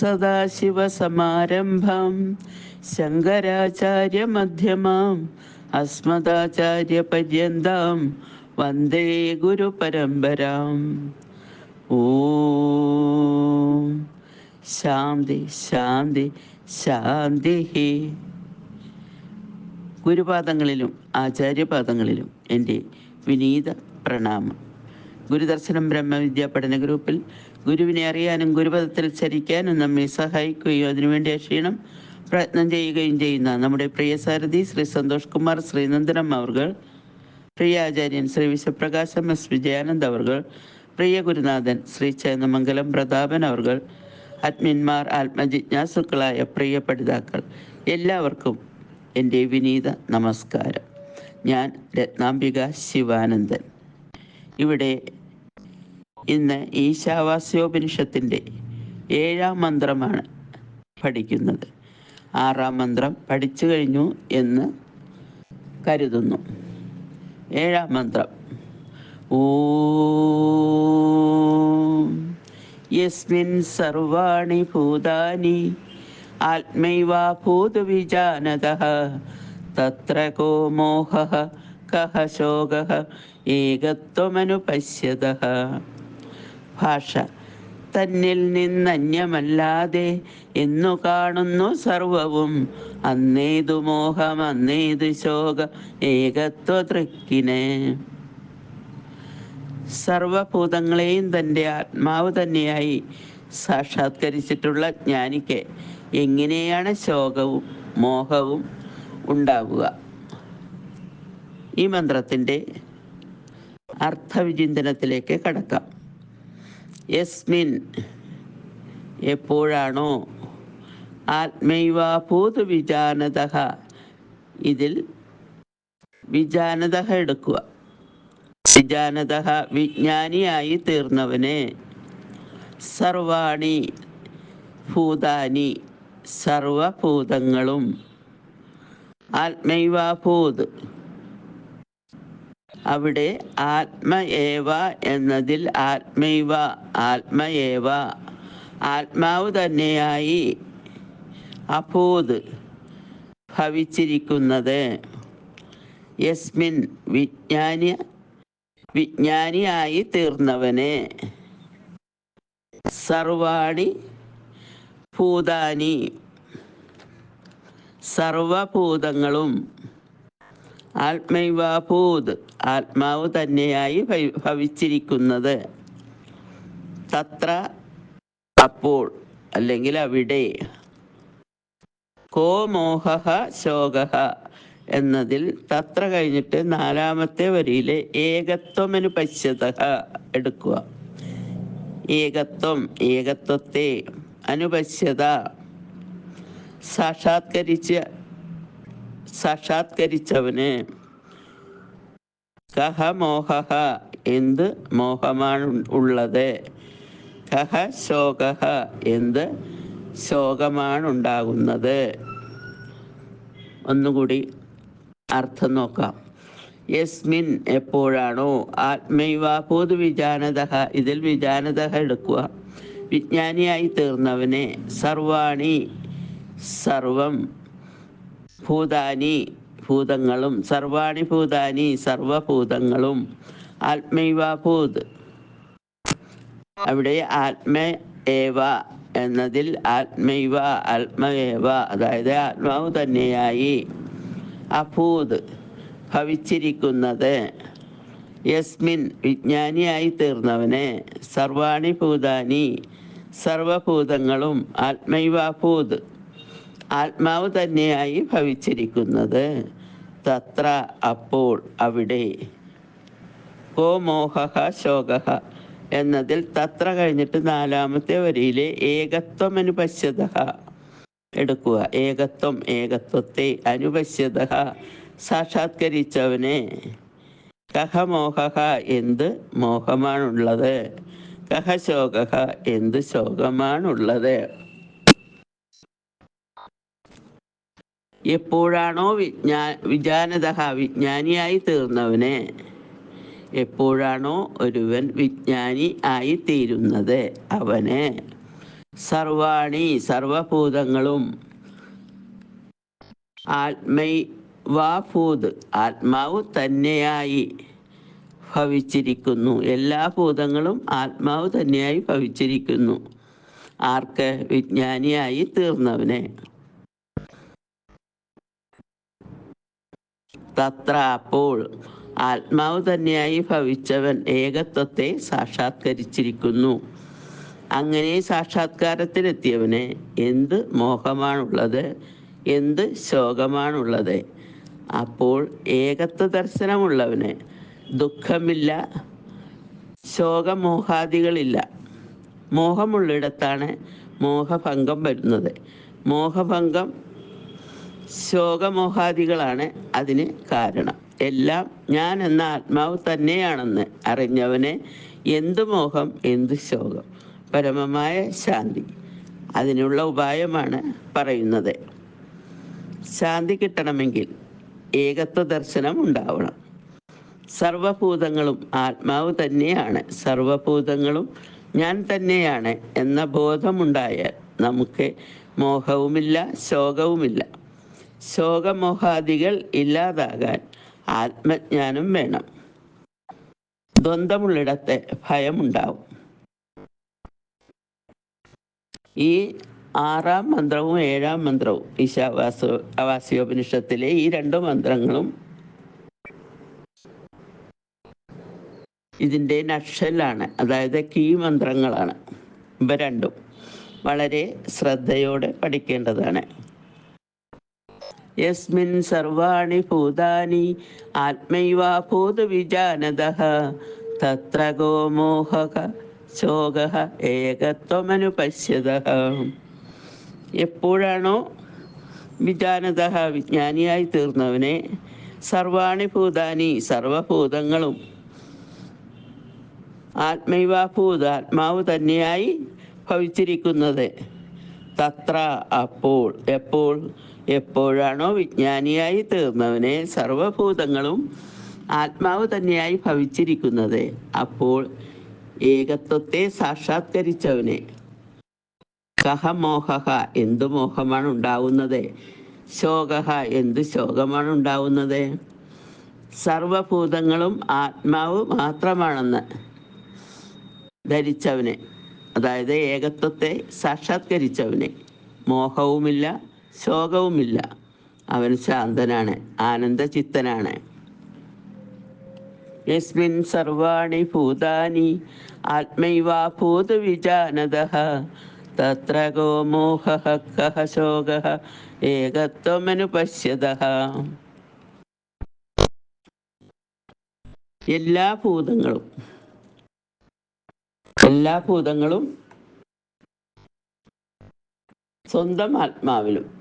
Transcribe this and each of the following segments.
സദാശിവസമാരംഭം. ശങ്കരാചാര്യമധ്യമാം അസ്മദാചാര്യപര്യന്താം വന്ദേ ഗുരുപരമ്പരാം. ഓ. ശാന്തി ശാന്തി ശാന്തി ഗുരുപാദങ്ങളിലും ആചാര്യപാദങ്ങളിലും എന്റെ വിനീത പ്രണാമം. ഗുരുദർശനം ബ്രഹ്മവിദ്യാ പഠന ഗ്രൂപ്പിൽ ഗുരുവിനെ അറിയാനും ഗുരുപദത്തിൽ ചരിക്കാനും നമ്മെ സഹായിക്കുകയും അതിനുവേണ്ടി ക്ഷീണം പ്രയത്നം ചെയ്യുകയും ചെയ്യുന്ന നമ്മുടെ പ്രിയ സാരഥി ശ്രീ സന്തോഷ് കുമാർ ശ്രീനന്ദനം അവർകൾ പ്രിയ ആചാര്യൻ ശ്രീ വിശ്വപ്രകാശം എസ് വിജയാനന്ദ് അവർ പ്രിയ ഗുരുനാഥൻ ശ്രീ ചേന്നമംഗലം പ്രതാപൻ അവർകൾ അഡ്മിന്മാർ ആത്മജിജ്ഞാസുക്കളായ പ്രിയ പഠിതാക്കൾ. എല്ലാവർക്കും എന്റെ വിനീത നമസ്കാരം. ഞാൻ രത്നാംബിക ശിവാനന്ദൻ. ഇവിടെ ഇന്ന് ഈശാവാസ്യോപനിഷത്തിന്റെ ഏഴാം മന്ത്രമാണ് പഠിക്കുന്നത്. ആറാം മന്ത്രം പഠിച്ചു കഴിഞ്ഞു എന്ന് കരുതുന്നു. ഏഴാം മന്ത്രം. ഓം യസ്മിൻ സർവാണി ഭൂതാനി ആത്മൈവാഭൂതവിജാനതഃ തത്ര കോ മോഹ കഹ ശോക ഏകത്വമനുപശ്യതഃ. ഭാഷ. തന്നിൽ നിന്നന്യമല്ലാതെ എന്നു കാണുന്നു സർവവും. അന്നേതു മോഹം അന്നേതു ശോക ഏകത്വ തൃക്കിനെ സർവഭൂതങ്ങളെയും തന്റെ ആത്മാവ് തന്നെയായി സാക്ഷാത്കരിച്ചിട്ടുള്ള ജ്ഞാനിക്ക് എങ്ങനെയാണ് ശോകവും മോഹവും ഉണ്ടാവുക? ഈ മന്ത്രത്തിന്റെ അർത്ഥവിചിന്തനത്തിലേക്ക് കടക്കാം. യസ്മിൻ എപ്പോഴാണോ ആത്മൈവാഭൂത് വിജാനത ഇതിൽ വിജാനത എടുക്കുക. വിജാനത വിജ്ഞാനിയായി തീർന്നവന്. സർവാണി ഭൂതാനി സർവഭൂതങ്ങളും. ആത്മൈവാഭൂത് അവിടെ ആത്മ ഏവ എന്നതിൽ ആത്മൈവ ആത്മ ഏവ. ആത്മാവ് തന്നെയായി അഭൂത് ഭവിച്ചിരിക്കുന്നത്. യസ്മിൻ വിജ്ഞാനി വിജ്ഞാനിയായി തീർന്നവനെ. സർവാണി ഭൂതാനി. സർവഭൂതങ്ങളും ആത്മൈവാഭൂത് ആത്മാവ് തന്നെയായി ഭവിച്ചിരിക്കുന്നത്. തത്ര അപ്പോൾ അല്ലെങ്കിൽ അവിടെ. കോ മോഹ ശോക എന്നതിൽ തത്ര കഴിഞ്ഞിട്ട് നാലാമത്തെ വരിയിലെ ഏകത്വമനു പശ്യത എടുക്കുക. ഏകത്വം ഏകത്വത്തെ അനുപശ്യത. സാക്ഷാത്കരിച്ച സാക്ഷാത്കരിച്ചവന്. കഹ മോഹ എന്ത് മോഹമാണ് ഉള്ളത്? കഹ ശോക എന്ത് ശോകമാണ് ഉണ്ടാകുന്നത്? ഒന്നുകൂടി അർത്ഥം നോക്കാം. യസ്മിൻ എപ്പോഴാണോ ആത്മൈവാഭൂത് വിജാനത ഇതിൽ വിജാനത എടുക്കുക. വിജ്ഞാനിയായി തീർന്നവനെ സർവാണി സർവം ഭൂതാനി ഭൂതങ്ങളും സർവാണി ഭൂതാനി സർവഭൂതങ്ങളും. ആത്മൈവാഭൂത്. അവിടെ ആത്മ ഏവ എന്നതിൽ ആത്മൈവ ആത്മേവ അതായത് ആത്മാവ് തന്നെയായി. അഭൂത് ഭവിച്ചിരിക്കുന്നത് യസ്മിൻ വിജ്ഞാനിയായി തീർന്നവനെ. സർവാണി ഭൂതാനി സർവഭൂതങ്ങളും ആത്മൈവാഭൂത്. ആത്മാവ് തന്നെയായി ഭവിച്ചിരിക്കുന്നത്. തത്ര അപ്പോൾ അവിടെ. കോ മോഹ ശോക. എന്നതിൽ തത്ര കഴിഞ്ഞിട്ട് നാലാമത്തെ വരിയിലെ ഏകത്വം അനുപശ്യത. എടുക്കുക. ഏകത്വം ഏകത്വത്തെ അനുപശ്യത. സാക്ഷാത്കരിച്ചവനെ. കഹ മോഹ എന്ത് മോഹമാണുള്ളത്. കഹ ശോക എന്ത് ശോകമാണുള്ളത്. എപ്പോഴാണോ വിജ്ഞാ വിജാനത വിജ്ഞാനിയായി തീർന്നവനെ എപ്പോഴാണോ ഒരുവൻ വിജ്ഞാനി ആയി തീരുന്നത് അവനെ. സർവാണി സർവഭൂതങ്ങളും ആത്മൈ വാഭൂത് ആത്മാവ് തന്നെയായി ഭവിച്ചിരിക്കുന്നു. എല്ലാ ഭൂതങ്ങളും ആത്മാവ് തന്നെയായി ഭവിച്ചിരിക്കുന്നു. ആർക്ക്? വിജ്ഞാനിയായി തീർന്നവനെ തത്ര അപ്പോൾ ആത്മാവ് തന്നെയായി ഭവിച്ചവൻ ഏകത്വത്തെ സാക്ഷാത്കരിച്ചിരിക്കുന്നു. അങ്ങനെ സാക്ഷാത്കാരത്തിലെത്തിയവന് എന്ത് മോഹമാണുള്ളത് എന്ത് ശോകമാണുള്ളത്? അപ്പോൾ ഏകത്വ ദർശനമുള്ളവന് ദുഃഖമില്ല ശോകമോഹാദികളില്ല. മോഹമുള്ളിടത്താണ് മോഹഭംഗം വരുന്നത്. മോഹഭംഗം ശോകമോഹാദികളാണ് അതിന് കാരണം. എല്ലാം ഞാൻ എന്ന ആത്മാവ് തന്നെയാണെന്ന് അറിഞ്ഞവനെ എന്തു മോഹം എന്തു ശോകം. പരമമായ ശാന്തി. അതിനുള്ള ഉപായമാണ് പറയുന്നത്. ശാന്തി കിട്ടണമെങ്കിൽ ഏകത്വ ദർശനം ഉണ്ടാവണം. സർവഭൂതങ്ങളും ആത്മാവ് തന്നെയാണ്. സർവഭൂതങ്ങളും ഞാൻ തന്നെയാണ് എന്ന ബോധമുണ്ടായാൽ നമുക്ക് മോഹവുമില്ല ശോകവുമില്ല. ശോകമോഹാദികൾ ഇല്ലാതാകാൻ ആത്മജ്ഞാനം വേണം. ദ്വന്ദ്മുള്ളിടത്ത് ഭയമുണ്ടാവും. ഈ ആറാം മന്ത്രവും ഏഴാം മന്ത്രവും ഈശാവാസ ആവാസിയോപനിഷത്തിലെ ഈ രണ്ട് മന്ത്രങ്ങളും ഇതിന്റെ നക്ഷലാണ് അതായത് കീ മന്ത്രങ്ങളാണ്. ഇവ രണ്ടും വളരെ ശ്രദ്ധയോടെ പഠിക്കേണ്ടതാണ്. യസ്മിൻ സർവാണി ഭൂതാനി ആത്മൈവാ ഭൂതവിജാനത തത്ര ഗോമോഹ ശോക ഏകത്വമനുപശ്യത എപ്പോഴാണോ വിജാനത വിജ്ഞാനിയായി തീർന്നവനെ സർവാണി ഭൂതാനി സർവഭൂതങ്ങളും ആത്മൈവാഭൂത ആത്മാവ് തന്നെയായി ഭവിച്ചിരിക്കുന്നത്. തത്ര അപ്പോൾ എപ്പോൾ എപ്പോഴാണോ വിജ്ഞാനിയായി തീർന്നവനെ സർവഭൂതങ്ങളും ആത്മാവ് തന്നെയായി ഭവിച്ചിരിക്കുന്നത്. അപ്പോൾ ഏകത്വത്തെ സാക്ഷാത്കരിച്ചവനെ. കഹമോഹ എന്തു മോഹമാണ് ഉണ്ടാവുന്നത്? ശോക എന്തു ശോകമാണ് ഉണ്ടാവുന്നത്? സർവഭൂതങ്ങളും ആത്മാവ് മാത്രമാണെന്ന് ധരിച്ചവനെ. അതായത് ഏകത്വത്തെ സാക്ഷാത്കരിച്ചവനെ. മോഹവുമില്ല ശോകവുമില്ല. അവൻ ശാന്തനാണ് ആനന്ദചിത്തനാണ്. യസ്മിൻ സർവാണി ഭൂതാനി ആത്മൈവാ ഭൂതവിജാനത തത്ര ഗോമോഹ കഹ ശോക ഏകത്വമനുപശ്യത. എല്ലാ ഭൂതങ്ങളും എല്ലാ ഭൂതങ്ങളും സ്വന്തം ആത്മാവിലും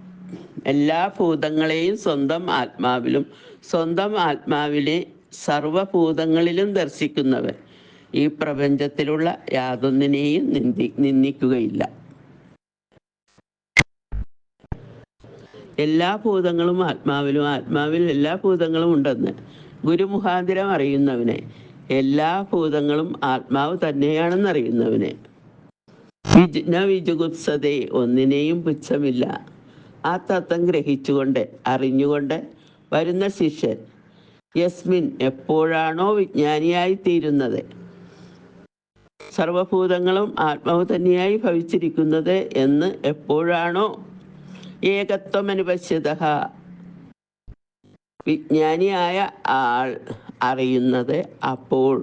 എല്ലാ ഭൂതങ്ങളെയും സ്വന്തം ആത്മാവിലും സ്വന്തം ആത്മാവിലെ സർവഭൂതങ്ങളിലും ദർശിക്കുന്നവൻ ഈ പ്രപഞ്ചത്തിലുള്ള യാതൊന്നിനെയും നിന്ദി നിന്ദിക്കുകയില്ല. എല്ലാ ഭൂതങ്ങളും ആത്മാവിലും ആത്മാവിൽ എല്ലാ ഭൂതങ്ങളും ഉണ്ടെന്ന് ഗുരുമുഖാന്തിരം അറിയുന്നവനെ എല്ലാ ഭൂതങ്ങളും ആത്മാവ് തന്നെയാണെന്നറിയുന്നവനെ വിജ്ഞ വിജുഗുപ്സതേ ഒന്നിനെയും പുച്ഛമില്ല. ആ തത്വം ഗ്രഹിച്ചുകൊണ്ട് അറിഞ്ഞുകൊണ്ട് വരുന്ന ശിഷ്യൻ യസ്മിൻ എപ്പോഴാണോ വിജ്ഞാനിയായി തീരുന്നത്. സർവഭൂതങ്ങളും ആത്മാവ് തന്നെയായി ഭവിച്ചിരിക്കുന്നത് എന്ന് എപ്പോഴാണോ? ഏകത്വം അനുപശ്യത വിജ്ഞാനിയായ ആൾ അറിയുന്നത് അപ്പോൾ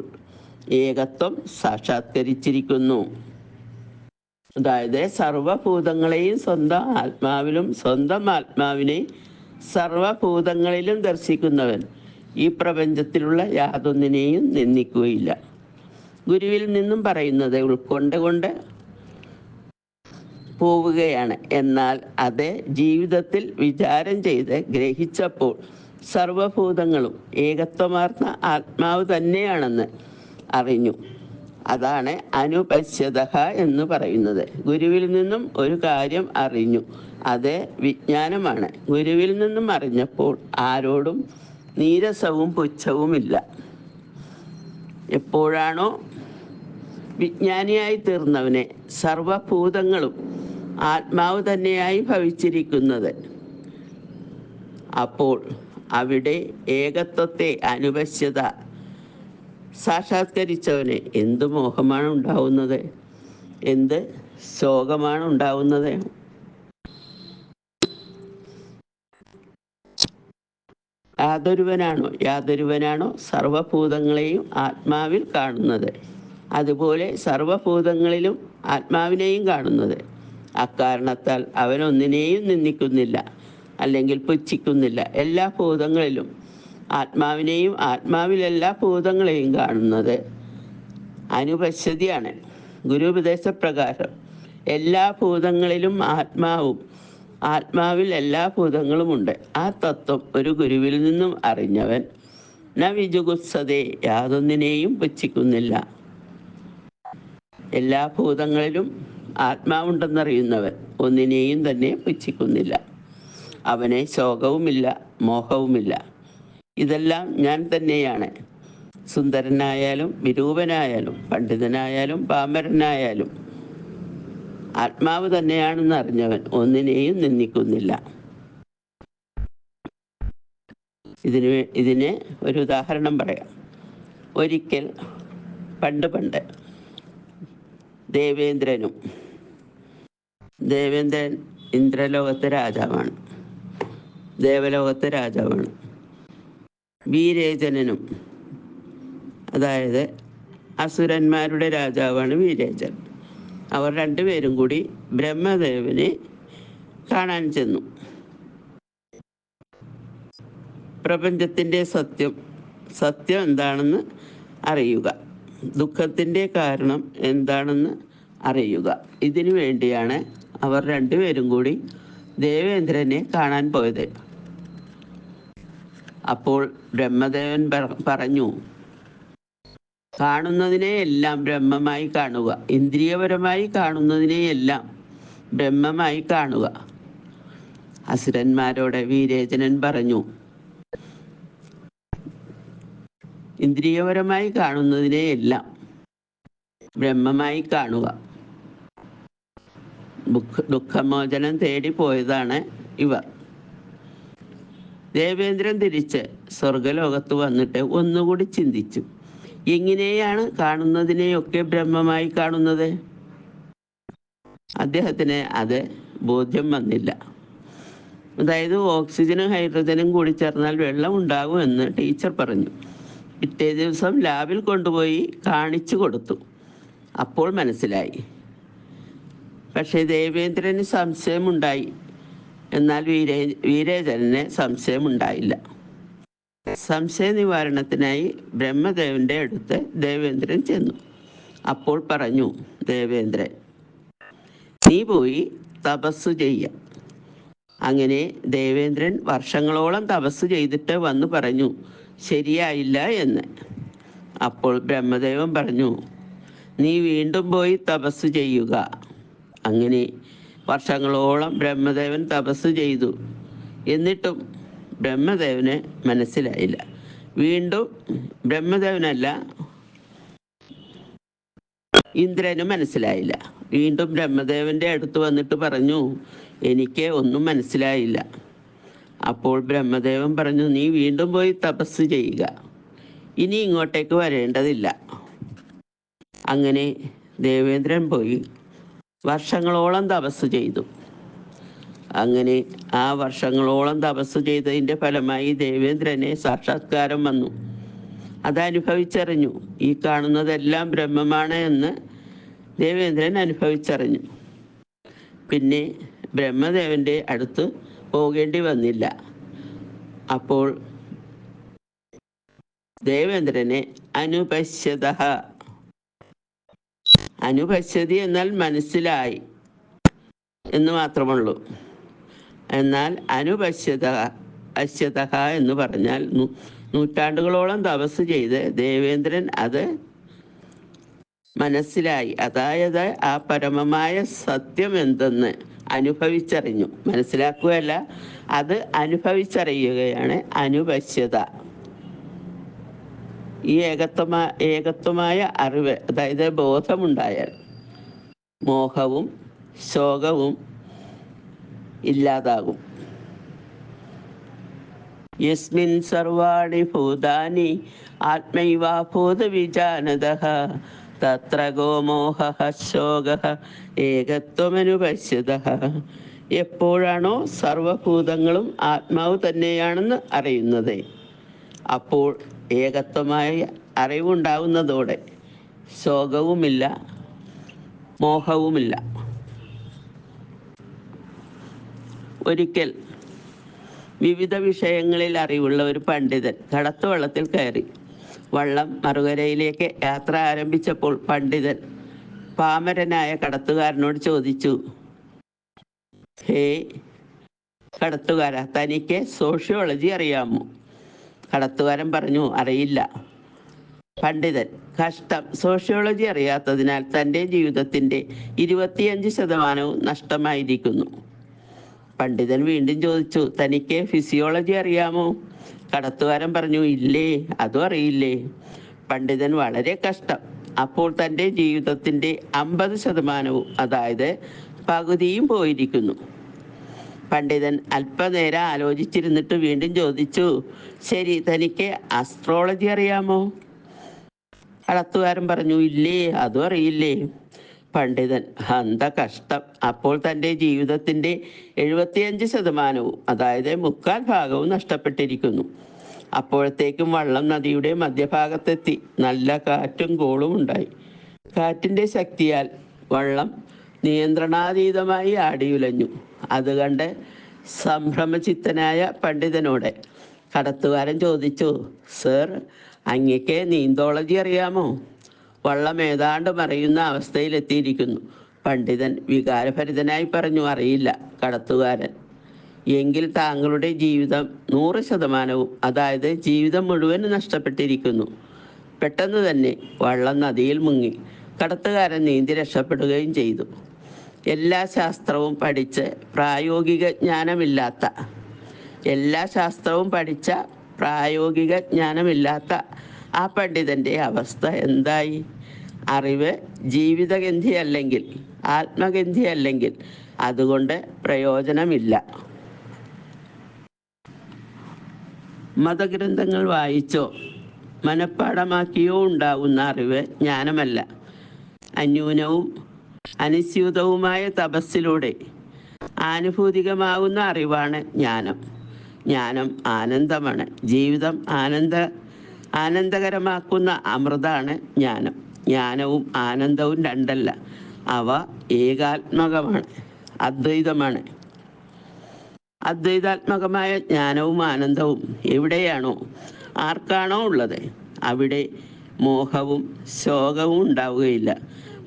ഏകത്വം സാക്ഷാത്കരിച്ചിരിക്കുന്നു. അതായത് സർവഭൂതങ്ങളെയും സ്വന്തം ആത്മാവിലും സ്വന്തം ആത്മാവിനെ സർവഭൂതങ്ങളിലും ദർശിക്കുന്നവൻ ഈ പ്രപഞ്ചത്തിലുള്ള യാതൊന്നിനെയും നിന്ദിക്കുകയില്ല. ഗുരുവിൽ നിന്നും പറയുന്നത് ഉൾക്കൊണ്ടുകൊണ്ട് പോവുകയാണ്. എന്നാൽ അത് ജീവിതത്തിൽ വിചാരം ചെയ്ത് ഗ്രഹിച്ചപ്പോൾ സർവഭൂതങ്ങളും ഏകത്വമാർന്ന ആത്മാവ് തന്നെയാണെന്ന് അറിഞ്ഞു. അതാണ് അനുപശ്യത എന്ന് പറയുന്നത്. ഗുരുവിൽ നിന്നും ഒരു കാര്യം അറിഞ്ഞു. അത് വിജ്ഞാനമാണ്. ഗുരുവിൽ നിന്നും അറിഞ്ഞപ്പോൾ ആരോടും നീരസവും പുച്ഛവുമില്ല. എപ്പോഴാണോ വിജ്ഞാനിയായി തീർന്നവനെ സർവഭൂതങ്ങളും ആത്മാവ് തന്നെയായി ഭവിച്ചിരിക്കുന്നത്. അപ്പോൾ അവിടെ ഏകത്വത്തെ അനുപശ്യത സാക്ഷാത്കരിച്ചവന് എന്ത് മോഹമാണ് ഉണ്ടാവുന്നത്? എന്ത് ശോകമാണ് ഉണ്ടാവുന്നത്? യാതൊരുവനാണോ? യാതൊരുവനാണോ സർവഭൂതങ്ങളെയും ആത്മാവിൽ കാണുന്നത്? അതുപോലെ സർവഭൂതങ്ങളിലും ആത്മാവിനെയും കാണുന്നത്. അക്കാരണത്താൽ അവനൊന്നിനെയും നിന്ദിക്കുന്നില്ല അല്ലെങ്കിൽ പുച്ഛിക്കുന്നില്ല. എല്ലാ ഭൂതങ്ങളിലും ആത്മാവിനെയും ആത്മാവിലല്ല ഭൂതങ്ങളെയും കാണുന്നത്. അനുപശ്യതിയാണ്. ഗുരുപദേശപ്രകാരം എല്ലാ ഭൂതങ്ങളിലും ആത്മാവും ആത്മാവിൽ എല്ലാ ഭൂതങ്ങളുമുണ്ട്. ആ തത്വം ഒരു ഗുരുവിൽ നിന്നും അറിഞ്ഞവൻ ന വിജുഗുത്സതേ യാതൊന്നിനെയും പുച്ഛിക്കുന്നില്ല. എല്ലാ ഭൂതങ്ങളിലും ആത്മാവുണ്ടെന്നറിയുന്നവൻ ഒന്നിനെയും തന്നെ പുച്ഛിക്കുന്നില്ല. അവനെ ശോകവുമില്ല മോഹവുമില്ല. ഇതെല്ലാം ഞാൻ തന്നെയാണ്. സുന്ദരനായാലും വിരൂപനായാലും പണ്ഡിതനായാലും പാമരനായാലും ആത്മാവ് തന്നെയാണെന്ന് അറിഞ്ഞവൻ ഒന്നിനെയും നിന്ദിക്കുന്നില്ല. ഇതിന് ഇതിന് ഒരു ഉദാഹരണം പറയാം. ഒരിക്കൽ പണ്ട് പണ്ട് ദേവേന്ദ്രനും ദേവേന്ദ്രൻ ഇന്ദ്രലോകത്തെ രാജാവാണ്. ദേവലോകത്തെ രാജാവാണ്. വീരേചനനും അതായത് അസുരന്മാരുടെ രാജാവാണ് വീരേചൻ അവർ രണ്ടുപേരും കൂടി ബ്രഹ്മദേവനെ കാണാൻ ചെന്നു. പ്രപഞ്ചത്തിന്റെ സത്യം സത്യം എന്താണെന്ന് അറിയുക. ദുഃഖത്തിന്റെ കാരണം എന്താണെന്ന് അറിയുക. ഇതിനു വേണ്ടിയാണ് അവർ രണ്ടുപേരും കൂടി ദേവേന്ദ്രനെ കാണാൻ പോയത്. അപ്പോൾ ബ്രഹ്മദേവൻ പറഞ്ഞു കാണുന്നതിനെ എല്ലാം ബ്രഹ്മമായി കാണുക ഇന്ദ്രിയപരമായി കാണുന്നതിനെ എല്ലാം ബ്രഹ്മമായി കാണുക. അസുരന്മാരോട് വീരേചനൻ പറഞ്ഞു ഇന്ദ്രിയപരമായി കാണുന്നതിനെ എല്ലാം ബ്രഹ്മമായി കാണുക. ദുഃഖ ദുഃഖമോചനം തേടി പോയതാണ് ഇവർ. ദേവേന്ദ്രൻ തിരിച്ച് സ്വർഗലോകത്ത് വന്നിട്ട് ഒന്നുകൂടി ചിന്തിച്ചു. എങ്ങനെയാണ് കാണുന്നതിനെയൊക്കെ ബ്രഹ്മമായി കാണുന്നത്? അദ്ദേഹത്തിന് അത് ബോധ്യം വന്നില്ല. അതായത് ഓക്സിജനും ഹൈഡ്രജനും കൂടി ചേർന്നാൽ വെള്ളം ഉണ്ടാകുമെന്ന് ടീച്ചർ പറഞ്ഞു. പിറ്റേ ദിവസം ലാബിൽ കൊണ്ടുപോയി കാണിച്ചു കൊടുത്തു. അപ്പോൾ മനസ്സിലായി. പക്ഷേ ദേവേന്ദ്രന് സംശയമുണ്ടായി. എന്നാൽ വീരേ വീരേചരന് സംശയമുണ്ടായില്ല. സംശയ നിവാരണത്തിനായി ബ്രഹ്മദേവന്റെ അടുത്ത് ദേവേന്ദ്രൻ ചെന്നു. അപ്പോൾ പറഞ്ഞു ദേവേന്ദ്രൻ നീ പോയി തപസ് ചെയ്യ. അങ്ങനെ ദേവേന്ദ്രൻ വർഷങ്ങളോളം തപസ് ചെയ്തിട്ട് വന്നു പറഞ്ഞു ശരിയായില്ല എന്ന്. അപ്പോൾ ബ്രഹ്മദേവൻ പറഞ്ഞു നീ വീണ്ടും പോയി തപസ് ചെയ്യുക. അങ്ങനെ വർഷങ്ങളോളം ബ്രഹ്മദേവൻ തപസ് ചെയ്തു. എന്നിട്ടും ബ്രഹ്മദേവന് മനസ്സിലായില്ല. വീണ്ടും ബ്രഹ്മദേവനല്ല ഇന്ദ്രന് മനസ്സിലായില്ല. വീണ്ടും ബ്രഹ്മദേവന്റെ അടുത്ത് വന്നിട്ട് പറഞ്ഞു എനിക്ക് ഒന്നും മനസ്സിലായില്ല. അപ്പോൾ ബ്രഹ്മദേവൻ പറഞ്ഞു നീ വീണ്ടും പോയി തപസ് ചെയ്യുക. ഇനി ഇങ്ങോട്ടേക്ക് വരേണ്ടതില്ല. അങ്ങനെ ദേവേന്ദ്രൻ പോയി. വർഷങ്ങളോളം തപസ് ചെയ്തു. അങ്ങനെ ആ വർഷങ്ങളോളം തപസ് ചെയ്തതിന്റെ ഫലമായി ദേവേന്ദ്രനെ സാക്ഷാത്കാരം വന്നു. അതനുഭവിച്ചറിഞ്ഞു. ഈ കാണുന്നതെല്ലാം ബ്രഹ്മമാണ് എന്ന് ദേവേന്ദ്രൻ അനുഭവിച്ചറിഞ്ഞു. പിന്നെ ബ്രഹ്മദേവന്റെ അടുത്ത് പോകേണ്ടി വന്നില്ല. അപ്പോൾ ദേവേന്ദ്രനെ അനുപശ്യത അനുപശ്യതി എന്നാൽ മനസ്സിലായി എന്ന് മാത്രമുള്ളൂ. എന്നാൽ അനുപശ്യത അശ്യത എന്ന് പറഞ്ഞാൽ നൂറ്റാണ്ടുകളോളം തപസ് ചെയ്ത് ദേവേന്ദ്രൻ അത് മനസ്സിലായി. അതായത് ആ പരമമായ സത്യം എന്തെന്ന് അനുഭവിച്ചറിഞ്ഞു. മനസ്സിലാക്കുകയല്ല അത് അനുഭവിച്ചറിയുകയാണ് അനുപശ്യത. ഈ ഏകത്വമാ ഏകത്വമായ അറിവ് അതായത് ബോധമുണ്ടായാൽ മോഹവും ശോകവും ഇല്ലാതാകും. യസ്മിൻ സർവാണി ഭൂതാനി ആത്മൈവാഭൂത വിജാനത തത്ര ഗോമോഹ ശോക ഏകത്വമനുപശ്യത. എപ്പോഴാണോ സർവഭൂതങ്ങളും ആത്മാവ് തന്നെയാണെന്ന് അറിയുന്നത്. അപ്പോൾ ഏകത്വമായ അറിവുണ്ടാവുന്നതോടെ ശോകവുമില്ല മോഹവുമില്ല. ഒരിക്കൽ വിവിധ വിഷയങ്ങളിൽ അറിവുള്ള ഒരു പണ്ഡിതൻ കടത്തു വള്ളത്തിൽ കയറി. വള്ളം മറുകരയിലേക്ക് യാത്ര ആരംഭിച്ചപ്പോൾ പണ്ഡിതൻ പാമരനായ കടത്തുകാരനോട് ചോദിച്ചു ഹേ കടത്തുകാര തനിക്ക് സോഷ്യോളജി അറിയാമോ? കടത്തുകാരൻ പറഞ്ഞു അറിയില്ല. പണ്ഡിതൻ കഷ്ടം. സോഷ്യോളജി അറിയാത്തതിനാൽ തന്റെ ജീവിതത്തിന്റെ ഇരുപത്തിയഞ്ച് ശതമാനവും നഷ്ടമായിരിക്കുന്നു. പണ്ഡിതൻ വീണ്ടും ചോദിച്ചു തനിക്ക് ഫിസിയോളജി അറിയാമോ? കടത്തുകാരൻ പറഞ്ഞു ഇല്ലേ അതും അറിയില്ലേ. പണ്ഡിതൻ വളരെ കഷ്ടം. അപ്പോൾ തന്റെ ജീവിതത്തിന്റെ അമ്പത് ശതമാനവും അതായത് പകുതിയും പോയിരിക്കുന്നു. പണ്ഡിതൻ അല്പനേരം ആലോചിച്ചിരുന്നിട്ട് വീണ്ടും ചോദിച്ചു ശരി തനിക്ക് അസ്ട്രോളജി അറിയാമോ? അളത്തുകാരൻ പറഞ്ഞു ഇല്ലേ അതും അറിയില്ലേ. പണ്ഡിതൻ അന്ത കഷ്ടം. അപ്പോൾ തന്റെ ജീവിതത്തിന്റെ എഴുപത്തിയഞ്ച് ശതമാനവും അതായത് മുക്കാൽ ഭാഗവും നഷ്ടപ്പെട്ടിരിക്കുന്നു. അപ്പോഴത്തേക്കും വള്ളം നദിയുടെ മധ്യഭാഗത്തെത്തി. നല്ല കാറ്റും കോളും ഉണ്ടായി. കാറ്റിന്റെ ശക്തിയാൽ വള്ളം നിയന്ത്രണാതീതമായി ആടിയുലഞ്ഞു. അത് കണ്ട് സംഭ്രമചിത്തനായ പണ്ഡിതനോട് കടത്തുകാരൻ ചോദിച്ചു സർ അങ്ങക്ക് നീന്തോളജി അറിയാമോ? വള്ളം ഏതാണ്ട് മറിയുന്ന അവസ്ഥയിലെത്തിയിരിക്കുന്നു. പണ്ഡിതൻ വികാരഭരിതനായി പറഞ്ഞു അറിയില്ല കടത്തുകാരൻ. എങ്കിൽ താങ്കളുടെ ജീവിതം നൂറ് ശതമാനവും അതായത് ജീവിതം മുഴുവൻ നഷ്ടപ്പെട്ടിരിക്കുന്നു. പെട്ടെന്ന് തന്നെ വള്ളം നദിയിൽ മുങ്ങി. കടത്തുകാരൻ നീന്തി രക്ഷപ്പെടുകയും ചെയ്തു. എല്ലാ ശാസ്ത്രവും പഠിച്ച് പ്രായോഗിക ജ്ഞാനമില്ലാത്ത എല്ലാ ശാസ്ത്രവും പഠിച്ച പ്രായോഗിക ജ്ഞാനമില്ലാത്ത ആ പണ്ഡിതന്റെ അവസ്ഥ എന്തായി? അറിവ് ജീവിതഗന്ധി അല്ലെങ്കിൽ ആത്മഗന്ധി അല്ലെങ്കിൽ അതുകൊണ്ട് പ്രയോജനമില്ല. മതഗ്രന്ഥങ്ങൾ വായിച്ചോ മനഃപ്പാടമാക്കിയോ ഉണ്ടാവുന്ന അറിവ് ജ്ഞാനമല്ല. അന്യൂനവും അനുസ്യൂതവുമായ തപസ്സിലൂടെ ആനുഭൂതികമാവുന്ന അറിവാണ് ജ്ഞാനം. ജ്ഞാനം ആനന്ദമാണ്. ജീവിതം ആനന്ദ ആനന്ദകരമാക്കുന്ന അമൃതാണ് ജ്ഞാനം. ജ്ഞാനവും ആനന്ദവും രണ്ടല്ല. അവ ഏകാത്മകമാണ് അദ്വൈതമാണ്. അദ്വൈതാത്മകമായ ജ്ഞാനവും ആനന്ദവും എവിടെയാണോ ആർക്കാണോ ഉള്ളത്? അവിടെ മോഹവും ശോകവും ഉണ്ടാവുകയില്ല.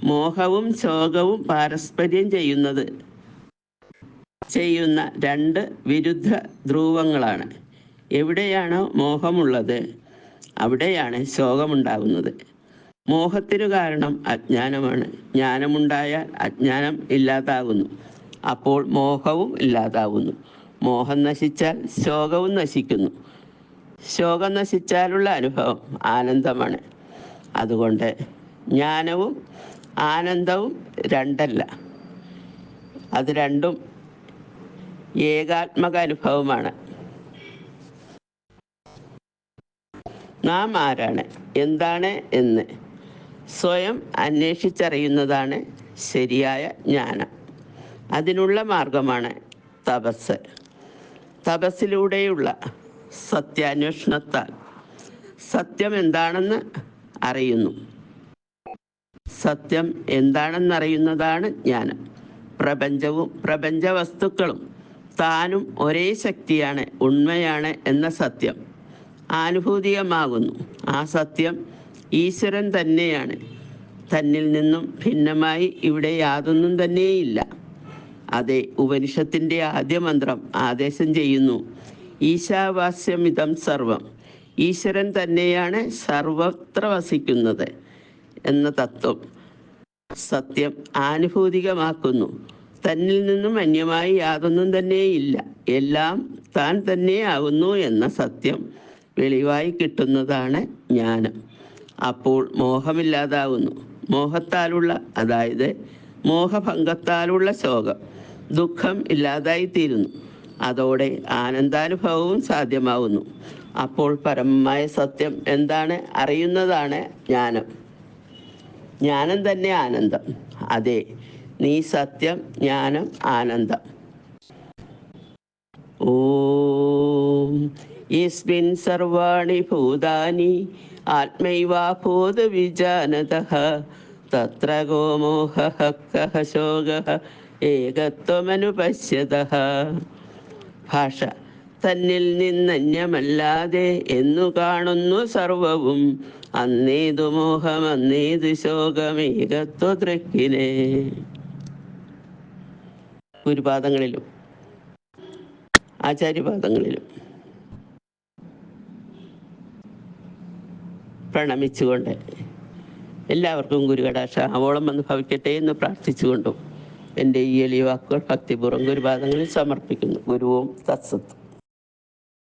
മോഹവും ശോകവും പാരസ്പര്യം ചെയ്യുന്നത്. ചെയ്യുന്ന രണ്ട് വിരുദ്ധ ധ്രുവങ്ങളാണ്. എവിടെയാണോ മോഹമുള്ളത് അവിടെയാണ് ശോകമുണ്ടാകുന്നത് മോഹത്തിനു കാരണം അജ്ഞാനമാണ്. ജ്ഞാനമുണ്ടായാൽ അജ്ഞാനം ഇല്ലാതാകുന്നു അപ്പോൾ മോഹവും ഇല്ലാതാകുന്നു മോഹം നശിച്ചാൽ ശോകവും നശിക്കുന്നു. ശോകം നശിച്ചാലുള്ള അനുഭവം ആനന്ദമാണ്. അതുകൊണ്ട് ജ്ഞാനവും ആനന്ദവും രണ്ടല്ല. അത് രണ്ടും ഏകാത്മക അനുഭവമാണ് നാം ആരാണ്? എന്താണ് എന്ന് സ്വയം അന്വേഷിച്ചറിയുന്നതാണ് ശരിയായ ജ്ഞാനം. അതിനുള്ള മാർഗമാണ് തപസ്. തപസ്സിലൂടെയുള്ള സത്യാന്വേഷണത്താൽ സത്യം എന്താണെന്ന് അറിയുന്നു. സത്യം എന്താണെന്നറിയുന്നതാണ് ജ്ഞാനം. പ്രപഞ്ചവും പ്രപഞ്ച വസ്തുക്കളും താനും ഒരേ ശക്തിയാണ് ഉണ്മയാണ് എന്ന സത്യം ആനുഭൂതികമാകുന്നു. ആ സത്യം ഈശ്വരൻ തന്നെയാണ്. തന്നിൽ നിന്നും ഭിന്നമായി ഇവിടെ യാതൊന്നും തന്നെയില്ല. അതെ ഉപനിഷത്തിന്റെ ആദ്യ മന്ത്രം ആദേശം ചെയ്യുന്നു. ഈശാവാസ്യമിതം സർവം. ഈശ്വരൻ തന്നെയാണ് സർവത്ര വസിക്കുന്നത്. എന്ന തത്വം സത്യം ആനുഭൂതികമാക്കുന്നു. തന്നിൽ നിന്നും അന്യമായി യാതൊന്നും തന്നെയില്ല. എല്ലാം താൻ തന്നെയാകുന്നു എന്ന സത്യം വെളിവായി കിട്ടുന്നതാണ് ജ്ഞാനം. അപ്പോൾ മോഹമില്ലാതാവുന്നു. മോഹത്താലുള്ള അതായത് മോഹഭംഗത്താലുള്ള ശോകം ദുഃഖം ഇല്ലാതായിത്തീരുന്നു. അതോടെ ആനന്ദാനുഭവവും സാധ്യമാവുന്നു. അപ്പോൾ പരമമായ സത്യം എന്താണ്? അറിയുന്നതാണ് ജ്ഞാനം. ജ്ഞാനം തന്നെ ആനന്ദം. അതെ നീ സത്യം ജ്ഞാനം ആനന്ദം. ഓം യസ്മിൻ സർവാണി ഭൂതാനി ആത്മൈവാഭൂത വിജാനത തത്ര ഗോമോഹ ശോകഃ ഏകത്വമനുപശ്യതഃ. ഭാഷ. തന്നിൽ നിന്നന്യമല്ലാതെ എന്നു കാണുന്നു സർവവും. അന്നേതു മോഹം അന്നേതു ശോകമേകത്വ ദൃക്കിനെ ഗുരുപാദങ്ങളിലും ആചാര്യപാദങ്ങളിലും പ്രണമിച്ചുകൊണ്ട് എല്ലാവർക്കും ഗുരുകടാക്ഷ. ആവോളം വന്ന് ഭവിക്കട്ടെ എന്ന് പ്രാർത്ഥിച്ചുകൊണ്ടും എന്റെ ഈ എളിയ വാക്കുകൾ ഭക്തിപൂർവം ഗുരുപാദങ്ങളിൽ സമർപ്പിക്കുന്നു. ഗുരുവും തത്സത്ത്